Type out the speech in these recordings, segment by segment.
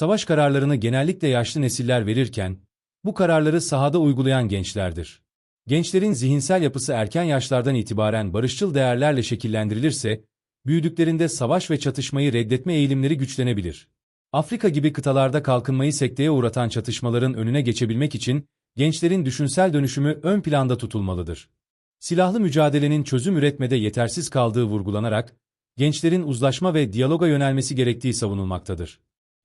Savaş kararlarını genellikle yaşlı nesiller verirken, bu kararları sahada uygulayan gençlerdir. Gençlerin zihinsel yapısı erken yaşlardan itibaren barışçıl değerlerle şekillendirilirse, büyüdüklerinde savaş ve çatışmayı reddetme eğilimleri güçlenebilir. Afrika gibi kıtalarda kalkınmayı sekteye uğratan çatışmaların önüne geçebilmek için, gençlerin düşünsel dönüşümü ön planda tutulmalıdır. Silahlı mücadelenin çözüm üretmede yetersiz kaldığı vurgulanarak, gençlerin uzlaşma ve diyaloga yönelmesi gerektiği savunulmaktadır.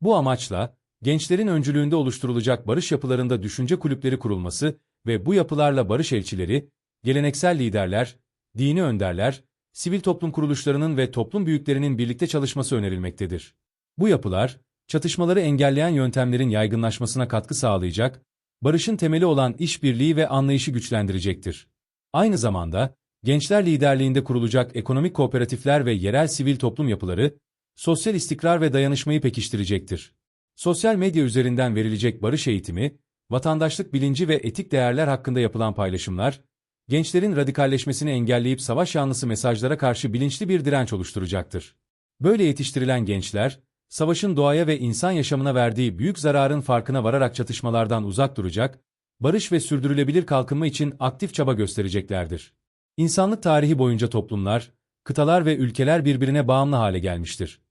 Bu amaçla, gençlerin öncülüğünde oluşturulacak barış yapılarında düşünce kulüpleri kurulması ve bu yapılarla barış elçileri, geleneksel liderler, dini önderler, sivil toplum kuruluşlarının ve toplum büyüklerinin birlikte çalışması önerilmektedir. Bu yapılar, çatışmaları engelleyen yöntemlerin yaygınlaşmasına katkı sağlayacak, barışın temeli olan işbirliği ve anlayışı güçlendirecektir. Aynı zamanda, gençler liderliğinde kurulacak ekonomik kooperatifler ve yerel sivil toplum yapıları, sosyal istikrar ve dayanışmayı pekiştirecektir. Sosyal medya üzerinden verilecek barış eğitimi, vatandaşlık bilinci ve etik değerler hakkında yapılan paylaşımlar, gençlerin radikalleşmesini engelleyip savaş yanlısı mesajlara karşı bilinçli bir direnç oluşturacaktır. Böyle yetiştirilen gençler, savaşın doğaya ve insan yaşamına verdiği büyük zararın farkına vararak çatışmalardan uzak duracak, barış ve sürdürülebilir kalkınma için aktif çaba göstereceklerdir. İnsanlık tarihi boyunca toplumlar, kıtalar ve ülkeler birbirine bağımlı hale gelmiştir.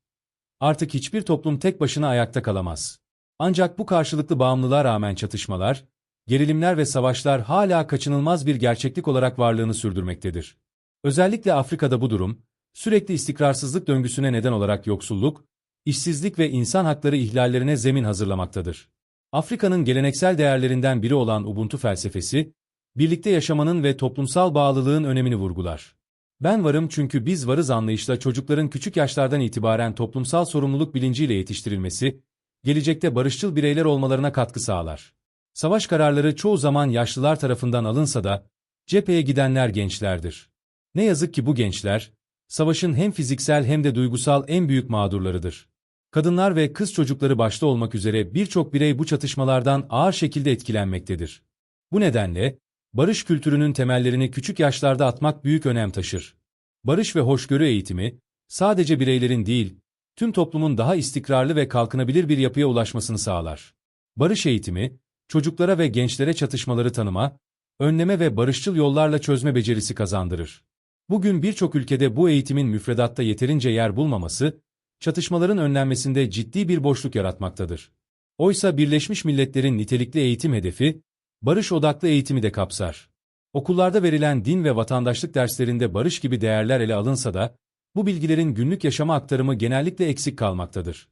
Artık hiçbir toplum tek başına ayakta kalamaz. Ancak bu karşılıklı bağımlılığa rağmen çatışmalar, gerilimler ve savaşlar hala kaçınılmaz bir gerçeklik olarak varlığını sürdürmektedir. Özellikle Afrika'da bu durum, sürekli istikrarsızlık döngüsüne neden olarak yoksulluk, işsizlik ve insan hakları ihlallerine zemin hazırlamaktadır. Afrika'nın geleneksel değerlerinden biri olan Ubuntu felsefesi, birlikte yaşamanın ve toplumsal bağlılığın önemini vurgular. Ben varım çünkü biz varız anlayışla çocukların küçük yaşlardan itibaren toplumsal sorumluluk bilinciyle yetiştirilmesi, gelecekte barışçıl bireyler olmalarına katkı sağlar. Savaş kararları çoğu zaman yaşlılar tarafından alınsa da, cepheye gidenler gençlerdir. Ne yazık ki bu gençler, savaşın hem fiziksel hem de duygusal en büyük mağdurlarıdır. Kadınlar ve kız çocukları başta olmak üzere birçok birey bu çatışmalardan ağır şekilde etkilenmektedir. Bu nedenle, barış kültürünün temellerini küçük yaşlarda atmak büyük önem taşır. Barış ve hoşgörü eğitimi, sadece bireylerin değil, tüm toplumun daha istikrarlı ve kalkınabilir bir yapıya ulaşmasını sağlar. Barış eğitimi, çocuklara ve gençlere çatışmaları tanıma, önleme ve barışçıl yollarla çözme becerisi kazandırır. Bugün birçok ülkede bu eğitimin müfredatta yeterince yer bulmaması, çatışmaların önlenmesinde ciddi bir boşluk yaratmaktadır. Oysa Birleşmiş Milletler'in nitelikli eğitim hedefi, barış odaklı eğitimi de kapsar. Okullarda verilen din ve vatandaşlık derslerinde barış gibi değerler ele alınsa da, bu bilgilerin günlük yaşama aktarımı genellikle eksik kalmaktadır.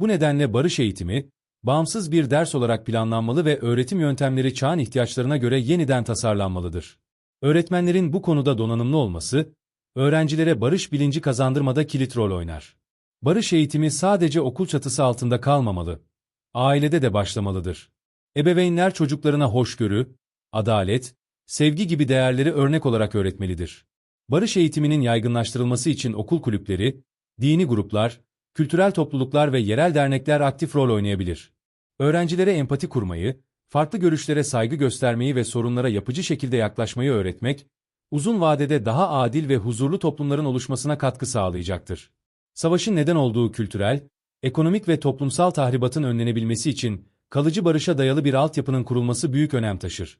Bu nedenle barış eğitimi, bağımsız bir ders olarak planlanmalı ve öğretim yöntemleri çağın ihtiyaçlarına göre yeniden tasarlanmalıdır. Öğretmenlerin bu konuda donanımlı olması, öğrencilere barış bilinci kazandırmada kilit rol oynar. Barış eğitimi sadece okul çatısı altında kalmamalı. Ailede de başlamalıdır. Ebeveynler çocuklarına hoşgörü, adalet, sevgi gibi değerleri örnek olarak öğretmelidir. Barış eğitiminin yaygınlaştırılması için okul kulüpleri, dini gruplar, kültürel topluluklar ve yerel dernekler aktif rol oynayabilir. Öğrencilere empati kurmayı, farklı görüşlere saygı göstermeyi ve sorunlara yapıcı şekilde yaklaşmayı öğretmek, uzun vadede daha adil ve huzurlu toplumların oluşmasına katkı sağlayacaktır. Savaşın neden olduğu kültürel, ekonomik ve toplumsal tahribatın önlenebilmesi için kalıcı barışa dayalı bir altyapının kurulması büyük önem taşır.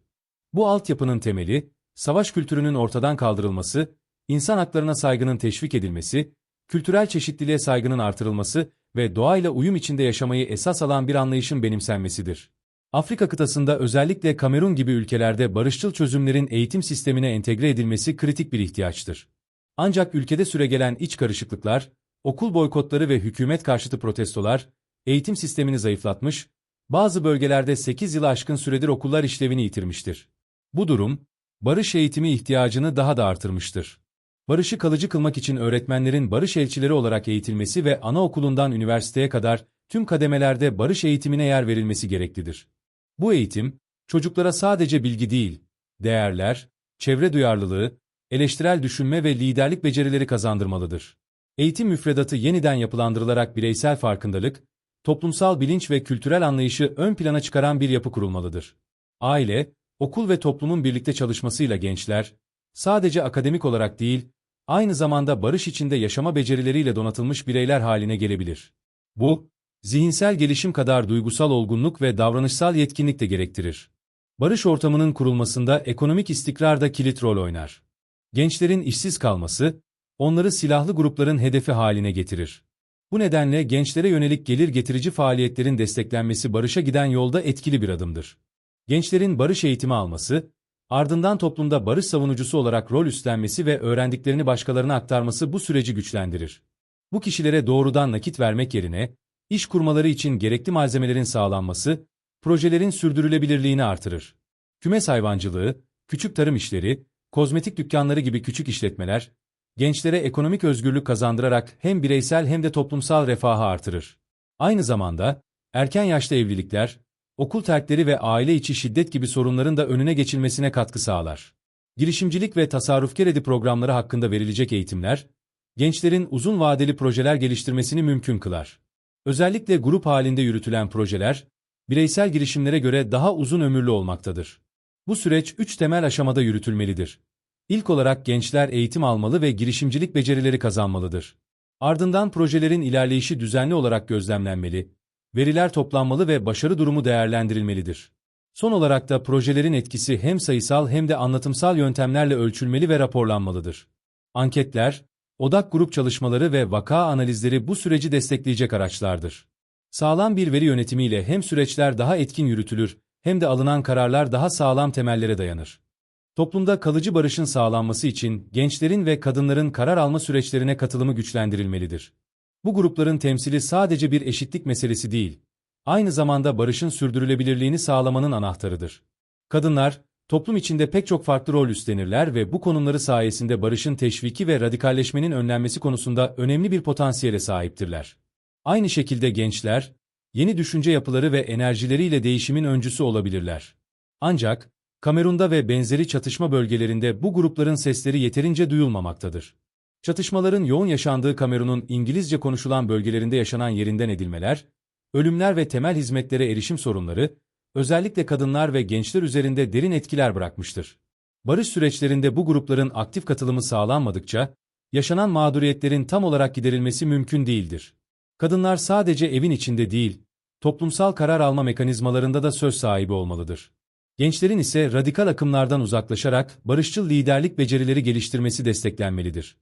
Bu altyapının temeli, savaş kültürünün ortadan kaldırılması, insan haklarına saygının teşvik edilmesi, kültürel çeşitliliğe saygının artırılması ve doğayla uyum içinde yaşamayı esas alan bir anlayışın benimsenmesidir. Afrika kıtasında özellikle Kamerun gibi ülkelerde barışçıl çözümlerin eğitim sistemine entegre edilmesi kritik bir ihtiyaçtır. Ancak ülkede süregelen iç karışıklıklar, okul boykotları ve hükümet karşıtı protestolar, eğitim sistemini zayıflatmış, bazı bölgelerde 8 yılı aşkın süredir okullar işlevini yitirmiştir. Bu durum, barış eğitimi ihtiyacını daha da artırmıştır. Barışı kalıcı kılmak için öğretmenlerin barış elçileri olarak eğitilmesi ve anaokulundan üniversiteye kadar tüm kademelerde barış eğitimine yer verilmesi gereklidir. Bu eğitim, çocuklara sadece bilgi değil, değerler, çevre duyarlılığı, eleştirel düşünme ve liderlik becerileri kazandırmalıdır. Eğitim müfredatı yeniden yapılandırılarak bireysel farkındalık, toplumsal bilinç ve kültürel anlayışı ön plana çıkaran bir yapı kurulmalıdır. Aile, okul ve toplumun birlikte çalışmasıyla gençler, sadece akademik olarak değil, aynı zamanda barış içinde yaşama becerileriyle donatılmış bireyler haline gelebilir. Bu, Zihinsel gelişim kadar duygusal olgunluk ve davranışsal yetkinlik de gerektirir. Barış ortamının kurulmasında ekonomik istikrar da kilit rol oynar. Gençlerin işsiz kalması, onları silahlı grupların hedefi haline getirir. Bu nedenle gençlere yönelik gelir getirici faaliyetlerin desteklenmesi barışa giden yolda etkili bir adımdır. Gençlerin barış eğitimi alması, ardından toplumda barış savunucusu olarak rol üstlenmesi ve öğrendiklerini başkalarına aktarması bu süreci güçlendirir. Bu kişilere doğrudan nakit vermek yerine, iş kurmaları için gerekli malzemelerin sağlanması, projelerin sürdürülebilirliğini artırır. Kümes hayvancılığı, küçük tarım işleri, kozmetik dükkanları gibi küçük işletmeler, gençlere ekonomik özgürlük kazandırarak hem bireysel hem de toplumsal refahı artırır. Aynı zamanda, erken yaşta evlilikler, okul terkleri ve aile içi şiddet gibi sorunların da önüne geçilmesine katkı sağlar. Girişimcilik ve tasarruf kredi programları hakkında verilecek eğitimler, gençlerin uzun vadeli projeler geliştirmesini mümkün kılar. Özellikle grup halinde yürütülen projeler, bireysel girişimlere göre daha uzun ömürlü olmaktadır. Bu süreç üç temel aşamada yürütülmelidir. İlk olarak gençler eğitim almalı ve girişimcilik becerileri kazanmalıdır. Ardından projelerin ilerleyişi düzenli olarak gözlemlenmeli, veriler toplanmalı ve başarı durumu değerlendirilmelidir. Son olarak da projelerin etkisi hem sayısal hem de anlatımsal yöntemlerle ölçülmeli ve raporlanmalıdır. Anketler, odak grup çalışmaları ve vaka analizleri bu süreci destekleyecek araçlardır. Sağlam bir veri yönetimiyle hem süreçler daha etkin yürütülür, hem de alınan kararlar daha sağlam temellere dayanır. Toplumda kalıcı barışın sağlanması için gençlerin ve kadınların karar alma süreçlerine katılımı güçlendirilmelidir. Bu grupların temsili sadece bir eşitlik meselesi değil, aynı zamanda barışın sürdürülebilirliğini sağlamanın anahtarıdır. Kadınlar, toplum içinde pek çok farklı rol üstlenirler ve bu konumları sayesinde barışın teşviki ve radikalleşmenin önlenmesi konusunda önemli bir potansiyele sahiptirler. Aynı şekilde gençler, yeni düşünce yapıları ve enerjileriyle değişimin öncüsü olabilirler. Ancak, Kamerun'da ve benzeri çatışma bölgelerinde bu grupların sesleri yeterince duyulmamaktadır. Çatışmaların yoğun yaşandığı Kamerun'un İngilizce konuşulan bölgelerinde yaşanan yerinden edilmeler, ölümler ve temel hizmetlere erişim sorunları, özellikle kadınlar ve gençler üzerinde derin etkiler bırakmıştır. Barış süreçlerinde bu grupların aktif katılımı sağlanmadıkça, yaşanan mağduriyetlerin tam olarak giderilmesi mümkün değildir. Kadınlar sadece evin içinde değil, toplumsal karar alma mekanizmalarında da söz sahibi olmalıdır. Gençlerin ise radikal akımlardan uzaklaşarak barışçıl liderlik becerileri geliştirmesi desteklenmelidir.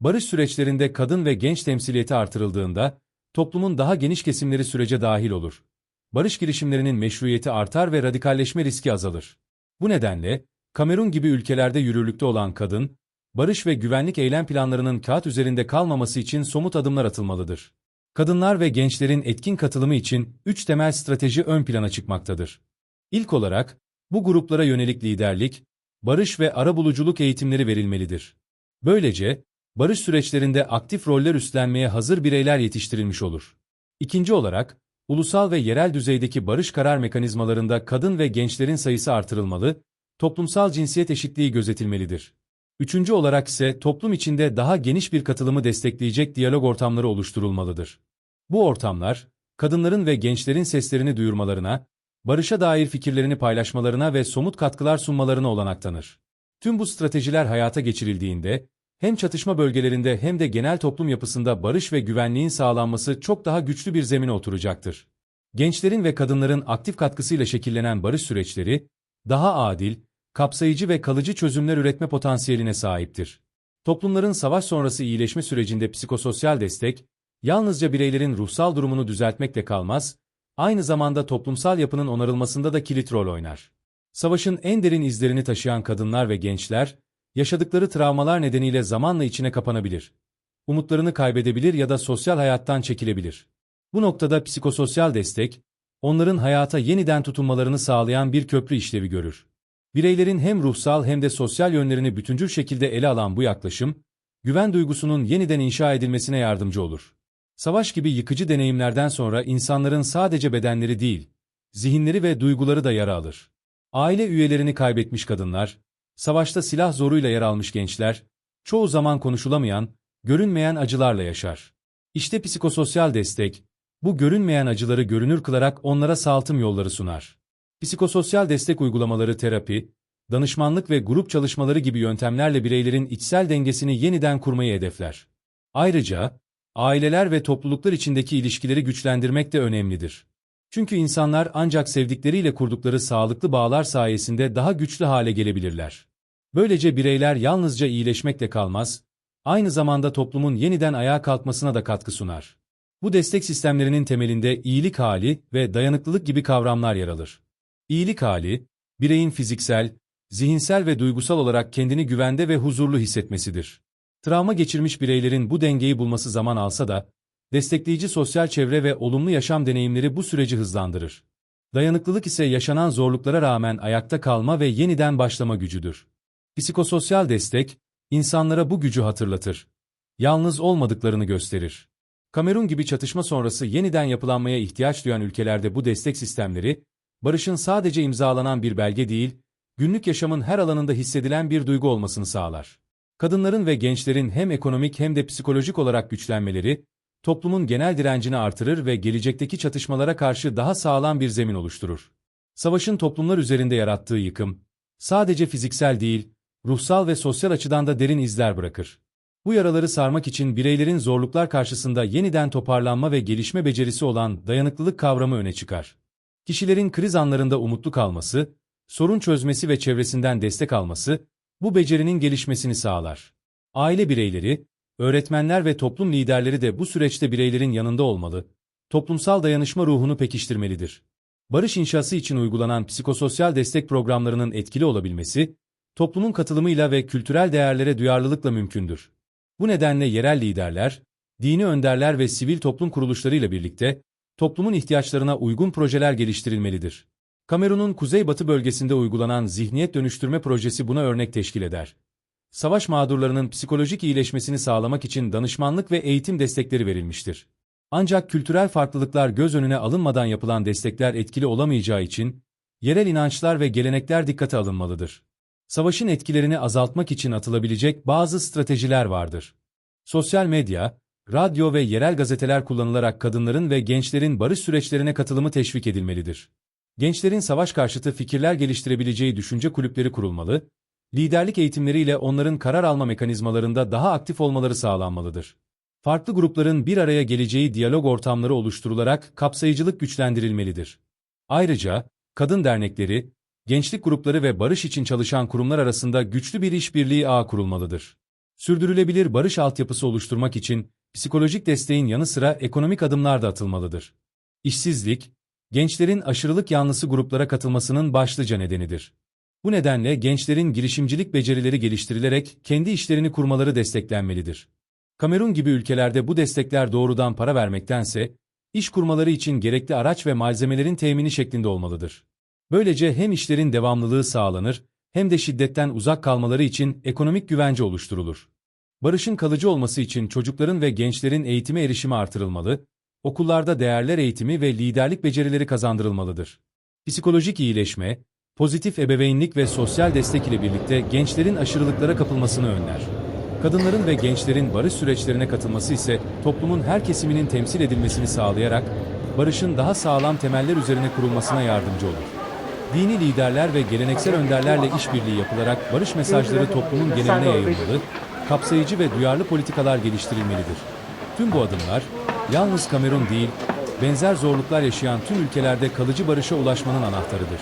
Barış süreçlerinde kadın ve genç temsiliyeti artırıldığında, toplumun daha geniş kesimleri sürece dahil olur. Barış girişimlerinin meşruiyeti artar ve radikalleşme riski azalır. Bu nedenle, Kamerun gibi ülkelerde yürürlükte olan kadın, barış ve güvenlik eylem planlarının kağıt üzerinde kalmaması için somut adımlar atılmalıdır. Kadınlar ve gençlerin etkin katılımı için üç temel strateji ön plana çıkmaktadır. İlk olarak, bu gruplara yönelik liderlik, barış ve arabuluculuk eğitimleri verilmelidir. Böylece, barış süreçlerinde aktif roller üstlenmeye hazır bireyler yetiştirilmiş olur. İkinci olarak, ulusal ve yerel düzeydeki barış karar mekanizmalarında kadın ve gençlerin sayısı artırılmalı, toplumsal cinsiyet eşitliği gözetilmelidir. Üçüncü olarak ise toplum içinde daha geniş bir katılımı destekleyecek diyalog ortamları oluşturulmalıdır. Bu ortamlar, kadınların ve gençlerin seslerini duyurmalarına, barışa dair fikirlerini paylaşmalarına ve somut katkılar sunmalarına olanak tanır. Tüm bu stratejiler hayata geçirildiğinde, hem çatışma bölgelerinde hem de genel toplum yapısında barış ve güvenliğin sağlanması çok daha güçlü bir zemine oturacaktır. Gençlerin ve kadınların aktif katkısıyla şekillenen barış süreçleri, daha adil, kapsayıcı ve kalıcı çözümler üretme potansiyeline sahiptir. Toplumların savaş sonrası iyileşme sürecinde psikososyal destek, yalnızca bireylerin ruhsal durumunu düzeltmekle kalmaz, aynı zamanda toplumsal yapının onarılmasında da kilit rol oynar. Savaşın en derin izlerini taşıyan kadınlar ve gençler, yaşadıkları travmalar nedeniyle zamanla içine kapanabilir. Umutlarını kaybedebilir ya da sosyal hayattan çekilebilir. Bu noktada psikososyal destek, onların hayata yeniden tutunmalarını sağlayan bir köprü işlevi görür. Bireylerin hem ruhsal hem de sosyal yönlerini bütüncül şekilde ele alan bu yaklaşım, güven duygusunun yeniden inşa edilmesine yardımcı olur. Savaş gibi yıkıcı deneyimlerden sonra insanların sadece bedenleri değil, zihinleri ve duyguları da yara alır. Aile üyelerini kaybetmiş kadınlar, savaşta silah zoruyla yer almış gençler, çoğu zaman konuşulamayan, görünmeyen acılarla yaşar. İşte psikososyal destek, bu görünmeyen acıları görünür kılarak onlara sağaltım yolları sunar. Psikososyal destek uygulamaları terapi, danışmanlık ve grup çalışmaları gibi yöntemlerle bireylerin içsel dengesini yeniden kurmayı hedefler. Ayrıca, Aileler ve topluluklar içindeki ilişkileri güçlendirmek de önemlidir. Çünkü insanlar ancak sevdikleriyle kurdukları sağlıklı bağlar sayesinde daha güçlü hale gelebilirler. Böylece bireyler yalnızca iyileşmekle kalmaz, aynı zamanda toplumun yeniden ayağa kalkmasına da katkı sunar. Bu destek sistemlerinin temelinde iyilik hali ve dayanıklılık gibi kavramlar yer alır. İyilik hali, bireyin fiziksel, zihinsel ve duygusal olarak kendini güvende ve huzurlu hissetmesidir. Travma geçirmiş bireylerin bu dengeyi bulması zaman alsa da, destekleyici sosyal çevre ve olumlu yaşam deneyimleri bu süreci hızlandırır. Dayanıklılık ise yaşanan zorluklara rağmen ayakta kalma ve yeniden başlama gücüdür. Psikososyal destek, insanlara bu gücü hatırlatır. Yalnız olmadıklarını gösterir. Kamerun gibi çatışma sonrası yeniden yapılanmaya ihtiyaç duyan ülkelerde bu destek sistemleri, barışın sadece imzalanan bir belge değil, günlük yaşamın her alanında hissedilen bir duygu olmasını sağlar. Kadınların ve gençlerin hem ekonomik hem de psikolojik olarak güçlenmeleri, toplumun genel direncini artırır ve gelecekteki çatışmalara karşı daha sağlam bir zemin oluşturur. Savaşın toplumlar üzerinde yarattığı yıkım, sadece fiziksel değil, ruhsal ve sosyal açıdan da derin izler bırakır. Bu yaraları sarmak için bireylerin zorluklar karşısında yeniden toparlanma ve gelişme becerisi olan dayanıklılık kavramı öne çıkar. Kişilerin kriz anlarında umutlu kalması, sorun çözmesi ve çevresinden destek alması, bu becerinin gelişmesini sağlar. Aile bireyleri, öğretmenler ve toplum liderleri de bu süreçte bireylerin yanında olmalı, toplumsal dayanışma ruhunu pekiştirmelidir. Barış inşası için uygulanan psikososyal destek programlarının etkili olabilmesi, toplumun katılımıyla ve kültürel değerlere duyarlılıkla mümkündür. Bu nedenle yerel liderler, dini önderler ve sivil toplum kuruluşlarıyla birlikte, toplumun ihtiyaçlarına uygun projeler geliştirilmelidir. Kamerun'un kuzeybatı bölgesinde uygulanan zihniyet dönüştürme projesi buna örnek teşkil eder. Savaş mağdurlarının psikolojik iyileşmesini sağlamak için danışmanlık ve eğitim destekleri verilmiştir. Ancak kültürel farklılıklar göz önüne alınmadan yapılan destekler etkili olamayacağı için, yerel inançlar ve gelenekler dikkate alınmalıdır. Savaşın etkilerini azaltmak için atılabilecek bazı stratejiler vardır. Sosyal medya, radyo ve yerel gazeteler kullanılarak kadınların ve gençlerin barış süreçlerine katılımı teşvik edilmelidir. Gençlerin savaş karşıtı fikirler geliştirebileceği düşünce kulüpleri kurulmalı, liderlik eğitimleriyle onların karar alma mekanizmalarında daha aktif olmaları sağlanmalıdır. Farklı grupların bir araya geleceği diyalog ortamları oluşturularak kapsayıcılık güçlendirilmelidir. Ayrıca, kadın dernekleri, gençlik grupları ve barış için çalışan kurumlar arasında güçlü bir işbirliği ağı kurulmalıdır. Sürdürülebilir barış altyapısı oluşturmak için psikolojik desteğin yanı sıra ekonomik adımlar da atılmalıdır. İşsizlik, gençlerin aşırılık yanlısı gruplara katılmasının başlıca nedenidir. Bu nedenle gençlerin girişimcilik becerileri geliştirilerek kendi işlerini kurmaları desteklenmelidir. Kamerun gibi ülkelerde bu destekler doğrudan para vermektense, iş kurmaları için gerekli araç ve malzemelerin temini şeklinde olmalıdır. Böylece hem işlerin devamlılığı sağlanır, hem de şiddetten uzak kalmaları için ekonomik güvence oluşturulur. Barışın kalıcı olması için çocukların ve gençlerin eğitime erişimi artırılmalı, okullarda değerler eğitimi ve liderlik becerileri kazandırılmalıdır. Psikolojik iyileşme, pozitif ebeveynlik ve sosyal destek ile birlikte gençlerin aşırılıklara kapılmasını önler. Kadınların ve gençlerin barış süreçlerine katılması ise toplumun her kesiminin temsil edilmesini sağlayarak barışın daha sağlam temeller üzerine kurulmasına yardımcı olur. Dini liderler ve geleneksel önderlerle işbirliği yapılarak barış mesajları toplumun geneline yayılmalı, kapsayıcı ve duyarlı politikalar geliştirilmelidir. Tüm bu adımlar, yalnız Kamerun değil, benzer zorluklar yaşayan tüm ülkelerde kalıcı barışa ulaşmanın anahtarıdır.